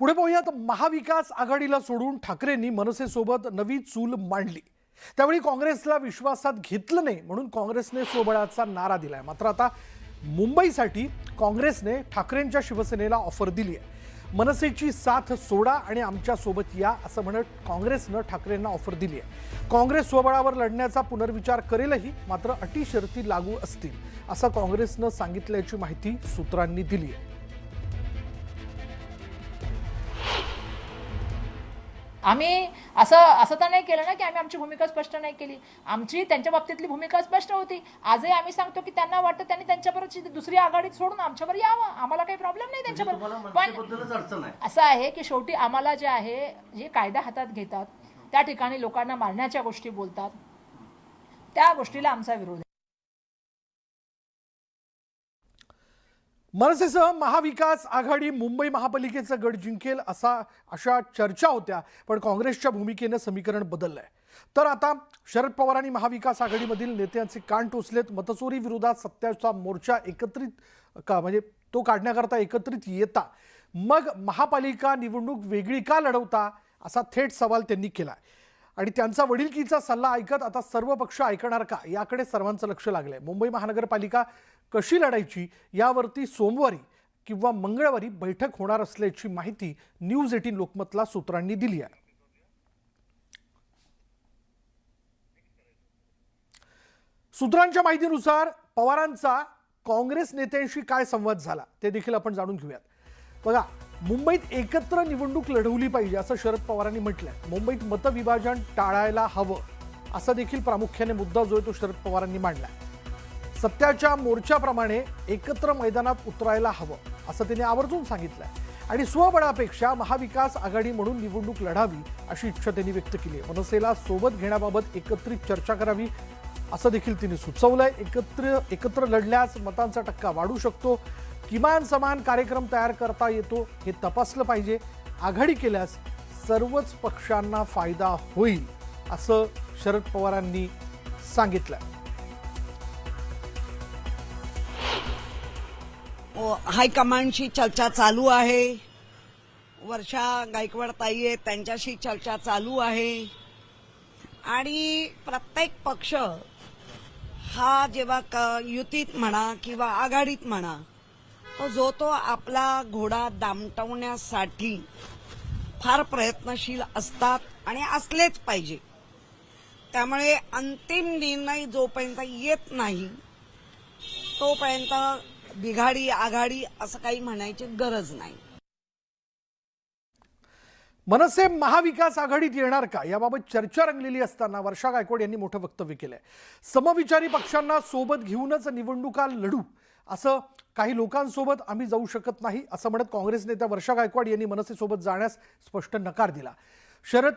पुढे पाहूयात महाविकास आघाडीला सोडून ठाकरेंनी मनसेसोबत नवी चूल मांडली. त्यावेळी काँग्रेसला विश्वासात घेतलं नाही म्हणून काँग्रेसने सोबळाचा नारा दिलाय. मात्र आता मुंबईसाठी काँग्रेसने ठाकरेंच्या शिवसेनेला ऑफर दिली आहे. मनसेची साथ सोडा आणि आमच्यासोबत या असं म्हणत काँग्रेसनं ठाकरेंना ऑफर दिली आहे. काँग्रेस स्वबळावर लढण्याचा पुनर्विचार करेलही मात्र अटी शर्ती लागू असतील असं काँग्रेसनं सांगितल्याची माहिती सूत्रांनी दिली आहे. आम्ही असं असं तर नाही केलं ना की आम्ही आमची भूमिका स्पष्ट नाही केली. आमची त्यांच्या बाबतीतली भूमिका स्पष्ट होती. आजही आम्ही सांगतो की त्यांना वाटतं त्यांनी त्यांच्याबरोबरची दुसरी आघाडीत सोडून आमच्यावर यावं. आम्हाला काही प्रॉब्लेम नाही म्हणजे त्यांच्याबरोबर पण असं आहे की शेवटी आम्हाला जे आहे जे कायदा हातात घेतात त्या ठिकाणी लोकांना मारण्याच्या गोष्टी बोलतात. त्या गोष्टीला आमचा विरोध आहे. मनसेसह महाविकास आघाडी मुंबई महापालिकेचा गड जिंकेल असा अशा चर्चा होत्या पण काँग्रेसच्या भूमिकेनं समीकरण बदललं आहे तर आता शरद पवार आणि महाविकास आघाडीमधील नेत्यांचे कान टोचलेत. मतचोरी विरोधात सत्याचा मोर्चा एकत्रित का म्हणजे तो काढण्याकरता एकत्रित येता. मग महापालिका निवडणूक वेगळी का लढवता असा थेट सवाल त्यांनी केला आणि त्यांचा वडीलकीचा सल्ला ऐकत आता सर्व पक्ष ऐकणार का याकडे सर्वांचं लक्ष लागलंय. मुंबई महानगरपालिका कशी लढायची यावरती सोमवारी किंवा मंगळवारी बैठक होणार असल्याची माहिती न्यूज एटीन लोकमतला सूत्रांनी दिली आहे. सूत्रांच्या माहितीनुसार पवारांचा काँग्रेस नेत्यांशी काय संवाद झाला ते देखील आपण जाणून घेऊयात. बघा मुंबईत एकत्र निवडणूक लढवली पाहिजे असं शरद पवारांनी म्हटलंय. मुंबईत मतविभाजन टाळायला हवं असा देखील प्रामुख्याने मुद्दा जो आहे तो शरद पवारांनी मांडलाय. सत्याच्या मोर्चाप्रमाणे एकत्र मैदानात उतरायला हवं असं त्यांनी आवर्जून सांगितलंय. आणि स्वबळापेक्षा महाविकास आघाडी म्हणून निवडणूक लढावी अशी इच्छा त्यांनी व्यक्त केली आहे. मनसेला सोबत घेण्याबाबत एकत्रित चर्चा करावी असं देखील तिने सुचवलंय. एकत्र एकत्र लढल्यास मतांचा टक्का वाढू शकतो. किमान समान कार्यक्रम तयार करता येतो हे तपासलं पाहिजे. आघाडी केल्यास सर्वच पक्षांना फायदा होईल असं शरद पवारांनी सांगितलं हायकमांडशी चर्चा चालू आहे. वर्षा गायकवाड ताई आहेत त्यांच्याशी चर्चा चालू आहे. आणि प्रत्येक पक्ष हा जेव्हा क- युतीत म्हणा किंवा आघाडीत म्हणा तो जो तो आपला घोडा दामटवण्यासाठी फार प्रयत्नशील असतात आणि असलेच पाहिजे. त्यामुळे अंतिम निर्णय जोपर्यंत येत नाही तोपर्यंत बिघाडी आघाडी असं काही म्हणायची गरज नाही. मनसे महाविकास आघाडीत येणार का? याबाबत चर्चा रंगलेली असताना वर्षा गायकवाड यांनी मोठं वक्तव्य केलंय. समविचारी पक्षांना सोबत घेऊनच निवडणुका लढू असं काही लोकांसोबत आम्ही जाऊ शकत नाही असं म्हणत काँग्रेस नेत्या वर्षा गायकवाड यांनी मनसेसोबत जाण्यास स्पष्ट नकार दिला. शरद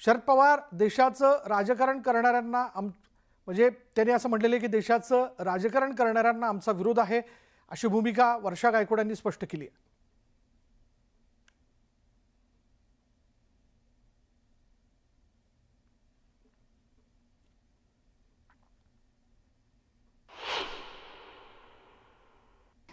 शरद पवार देशाचं राजकारण करणाऱ्यांना आम म्हणजे त्यांनी असं म्हटलेलं आहे की देशाचं राजकारण करणाऱ्यांना आमचा विरोध आहे अशी भूमिका वर्षा गायकवाड यांनी स्पष्ट केली आहे.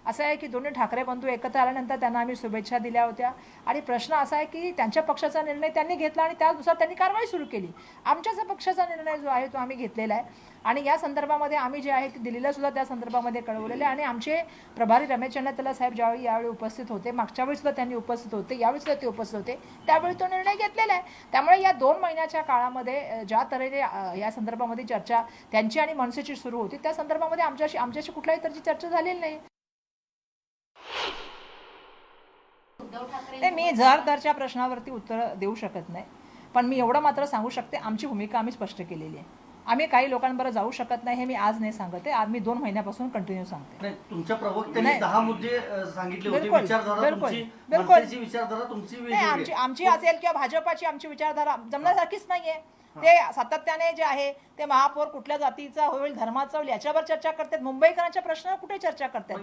असं आहे की दोन्ही ठाकरे बंधू एकत्र आल्यानंतर त्यांना आम्ही शुभेच्छा दिल्या होत्या. आणि प्रश्न असा आहे की त्यांच्या पक्षाचा निर्णय त्यांनी घेतला आणि त्यानुसार त्यांनी कारवाई सुरू केली. आमच्याच पक्षाचा निर्णय जो आहे तो आम्ही घेतलेला आहे. आणि या संदर्भामध्ये आम्ही जे आहे ते सुद्धा त्या संदर्भामध्ये कळवलेलं आहे. आणि आमचे प्रभारी रमेश चंद्रतला साहेब ज्यावेळी यावेळी उपस्थित होते मागच्या वेळी सुद्धा त्यांनी उपस्थित होते यावेळी सुद्धा ते उपस्थित होते. त्यावेळी तो निर्णय घेतलेला आहे. त्यामुळे या दोन महिन्याच्या काळामध्ये ज्या तऱ्हेने या संदर्भामध्ये चर्चा त्यांची आणि मनसेची सुरू होती त्या संदर्भामध्ये आमच्याशी आमच्याशी कुठल्याही तऱ्हेची चर्चा झालेली नाही. नाही मी जर दरच्या प्रश्नावरती उत्तर देऊ शकत नाही पण मी एवढं मात्र सांगू शकते आमची भूमिका आम्ही स्पष्ट केलेली आहे. आम्ही काही लोकांबरोबर जाऊ शकत नाही हे मी आज नाही सांगत आहे आज मी दोन महिन्यापासून कंटिन्यू सांगते. नाही तुमच्या प्रवक्त्यांनी नाही. दहा मुद्दे सांगितले होते बिलकुल, विचारधारा बिलकुल, तुमची आमची आहे. आमची असेल किंवा भाजपाची आमची विचारधारा जमण्यासारखीच नाहीये. ते सातत्याने जे आहे ते महापौर कुठल्या जातीचा होईल धर्माचा होईल याच्यावर चर्चा करतात. मुंबईकरांच्या प्रश्नावर कुठे चर्चा करतात?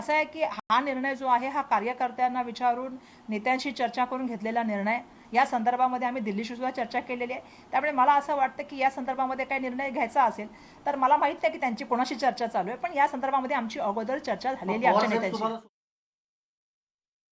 असं आहे की हा निर्णय जो आहे हा कार्यकर्त्यांना विचारून नेत्यांशी चर्चा करून घेतलेला निर्णय या संदर्भामध्ये आम्ही दिल्लीशी सुद्धा चर्चा केलेली आहे. त्यामुळे मला असं वाटतं की या संदर्भामध्ये काही निर्णय घ्यायचा असेल तर मला माहीत आहे की त्यांची कोणाशी चर्चा चालू आहे पण या संदर्भामध्ये आमची अगोदर चर्चा झालेली आहे आमच्या नेत्यांची